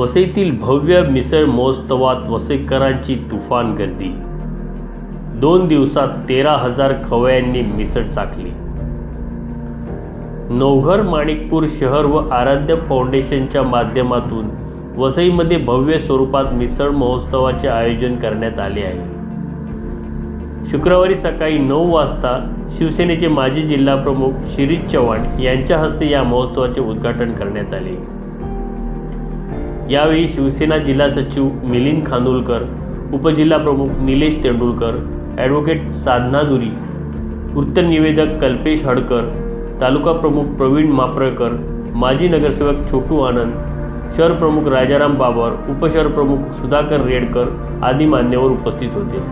वसईतील भव्य मिसळ महोत्सवात वसईकरांची तुफान गर्दी. दोन दिवसात तेरा हजार खवयांनी मिसळ चाकली. नवघर माणिकपूर शहर व आराध्य फाउंडेशनच्या माध्यमातून वसईमध्ये भव्य स्वरूपात मिसळ महोत्सवाचे आयोजन करण्यात आले आहे. शुक्रवारी सकाळी नऊ वाजता शिवसेनेचे माजी जिल्हाप्रमुख शिरीष चव्हाण यांच्या हस्ते या महोत्सवाचे उद्घाटन करण्यात आले. यावेळी शिवसेना जिल्हा सचिव मिलिंद खानोलकर उपजिल्हाप्रमुख निलेश तेंडुलकर ॲडव्होकेट साधना दुरी वृत्तनिवेदक कल्पेश हडकर तालुका प्रमुख प्रवीण मापरकर माजी नगरसेवक छोटू आनंद शहर प्रमुख राजाराम बाबर उपशहर प्रमुख सुधाकर रेडकर आदी मान्यवर उपस्थित होते.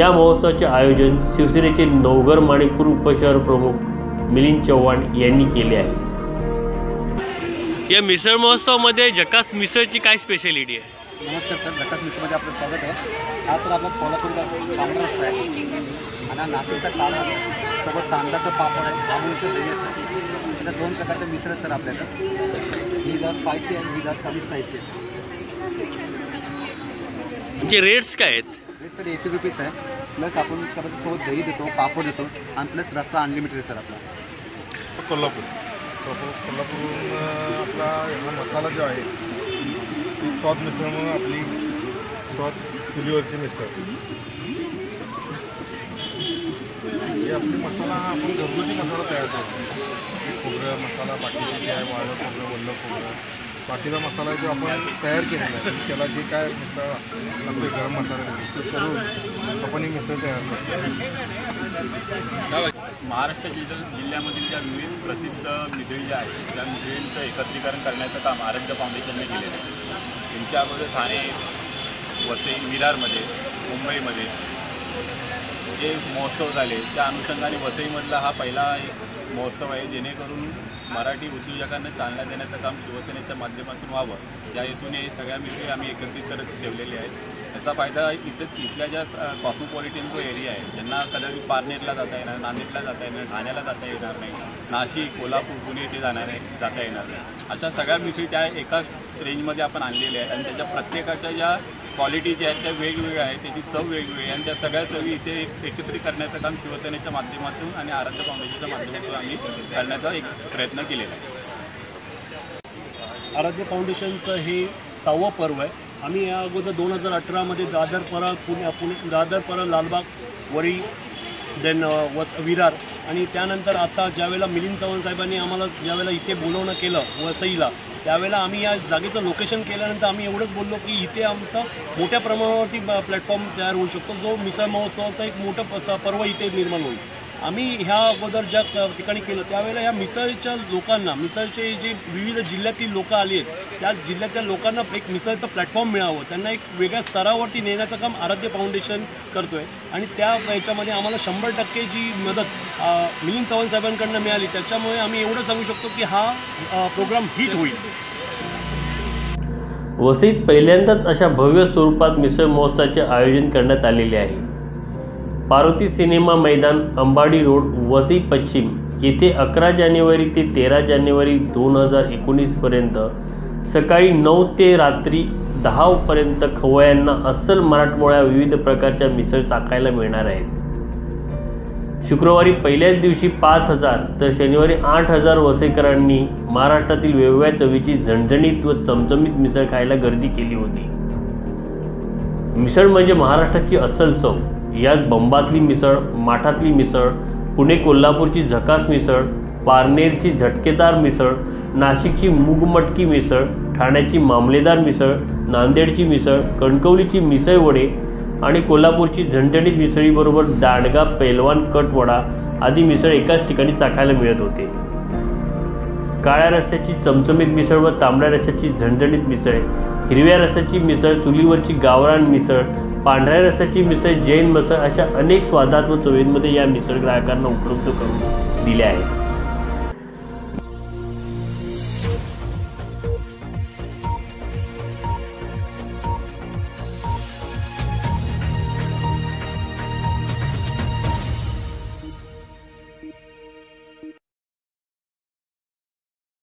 या महोत्सवाचे आयोजन शिवसेनेचे नवघर माणिकपूर उपशहर प्रमुख मिलिंद चव्हाण यांनी केले आहे. या मिसळ महोत्सवामध्ये जकास मिसळची काय स्पेशालिटी आहे? नमस्कार सर धक्काच मिसमध्ये आपलं स्वागत आहे. हा सर आपला कोल्हापूरचा तांबडा रस्सा आहे. आणि हा नाशिकचा काळा रस्सा आहे. सोबत तांदळाचं पापड आहे जामुनचं दही आहे त्याच्यात दोन प्रकारचे मिसळ आहे सर आपल्याकडं. ही जरा स्पायसी आहे ही जरा कमी स्पायसी आहे. म्हणजे रेट्स काय आहेत? रेट सर एटी रुपीस आहे. प्लस आपण त्यामध्ये सोबत दही देतो पापड देतो. आणि प्लस रस्सा अनलिमिटेड आहे सर आपला. कोल्हापूर. कोल्हापूर कोल्हापूरहून आपला हा मसाला जो आहे ती स्वाद मिसळ म्हणून आपली स्वाद चुलीवरची मिसळ जे म्हणजे आपली मसाला हा आपण घरगुती मसाला तयार करतो. खोबरं मसाला बाकीचे जे आहे वाळलं खोबरं वल्लं खोबरं बाकीचा मसाला जो आपण तयार केलेला आहे त्याला जे काय मिसळ आपले गरम मसाले ते करून आपण ही मिसळ तयार करतो. महाराष्ट्र जिल्हा जिल्ह्यामधील ज्या विविध प्रसिद्ध मिसळी ज्या आहेत त्या मिसळींचं एकत्रीकरण करण्याचं काम आरोग्य फाउंडेशनने केलेलं आहे. त्यांच्या अगोदर ठाणे वसई विरारमध्ये मुंबईमध्ये जे महोत्सव झाले त्या अनुषंगाने वसईमधला हा पहिला एक महोत्सव आहे जेणेकरून मराठी उद्योजकांना चालना देण्याचं काम शिवसेनेच्या माध्यमातून व्हावं. या हेतूने सगळ्या मिसळी आम्ही एकत्रित करत ठेवलेले आहेत. त्याचा फायदा इथे इथल्या ज्या कॉस्मोपॉलिटन जो एरिया आहे ज्यांना कदाचित पारनेरला जाता येणार नांदेडला जाता येणार ठाण्याला जाता येणार नाही नाशिक कोल्हापूर पुणे येथे जाणार आहे जाता येणार नाही. अशा सगळ्या मिसळी त्या एकाच रेंजमध्ये आपण आणलेल्या आहेत आणि त्याच्या प्रत्येकाच्या ज्या क्वालिटी ज्या आहेत त्या वेगवेगळ्या आहेत त्याची चव वेगवेगळी आहे आणि त्या सगळ्या चवी इथे एकत्रित करण्याचं काम शिवसेनेच्या माध्यमातून आणि आराध्य फाउंडेशनच्या माध्यमातून आम्ही करण्याचा एक प्रयत्न केलेला आहे. आराध्य फाउंडेशनचं हे सहावं पर्व आहे. आम्ही या अगोदर दोन हजार अठरामध्ये दादरपरा पुणे पुणे दादरपरा लालबाग वरी देन वस विरार. आणि त्यानंतर आता ज्यावेळेला मिलिंद चव्हाण साहेबांनी आम्हाला ज्यावेळेला इथे बोलवणं केलं वसईला त्यावेळेला आम्ही या जागेचं लोकेशन केल्यानंतर आम्ही एवढंच बोललो की इथे आमचा मोठ्या प्रमाणावरती प्लॅटफॉर्म तयार होऊ शकतो. जो मिसळ महोत्सवाचा एक मोठं पर्व इथे निर्माण होईल. आम्ही ह्या अगोदर ज्या ठिकाणी केलं त्यावेळेला या मिसळच्या लोकांना मिसळचे जे विविध जिल्ह्यातील लोक आली आहेत त्या जिल्ह्यातल्या लोकांना एक मिसळचं प्लॅटफॉर्म मिळावं. त्यांना एक वेगळ्या स्तरावरती नेण्याचं काम आराध्य फाउंडेशन करतो आहे आणि त्या याच्यामध्ये आम्हाला शंभर टक्के जी मदत मिलिंद चव्हाण साहेबांकडनं मिळाली त्याच्यामुळे आम्ही एवढं सांगू शकतो की हा प्रोग्राम हिट होईल. वसईत पहिल्यांदाच अशा भव्य स्वरूपात मिसळ महोत्सवाचे आयोजन करण्यात आलेले आहे. पार्वती सिनेमा मैदान अंबाडी रोड वसई पश्चिम. येथे अकरा जानेवारी ते तेरा जानेवारी दोन हजार एकोणीसपर्यंत सकाळी नऊ ते रात्री दहापर्यंत खवयांना अस्सल मराठमोळ्या विविध प्रकारच्या मिसळ चाकायला मिळणार आहेत. शुक्रवारी पहिल्याच दिवशी पाच हजार तर शनिवारी आठ हजार वसईकरांनी महाराष्ट्रातील वेगवेगळ्या चवीची झणझणीत व चमचमीत मिसळ खायला गर्दी केली होती. मिसळ म्हणजे महाराष्ट्राची अस्सल चव. यात बंबातली मिसळ माठातली मिसळ पुणे कोल्हापूरची झकास मिसळ पारनेरची झटकेदार मिसळ नाशिकची मूगमटकी मिसळ ठाण्याची मामलेदार मिसळ नांदेडची मिसळ कणकवलीची मिसळवडे आणि कोल्हापूरची झणझणीत मिसळीबरोबर दांडगा पैलवान कटवडा आदी मिसळ एकाच ठिकाणी चाखायला मिळत होते. काळ्या रस्त्याची चमचमीत मिसळ व तांबड्या रस्त्याची झणझणीत मिसळ हिरव्या रस्त्याची मिसळ चुलीवरची गावरान मिसळ पांढऱ्या रस्त्याची मिसळ जैन मिसळ अशा अनेक स्वादात व चवींमध्ये या मिसळ ग्राहकांना उपलब्ध करून दिल्या आहेत.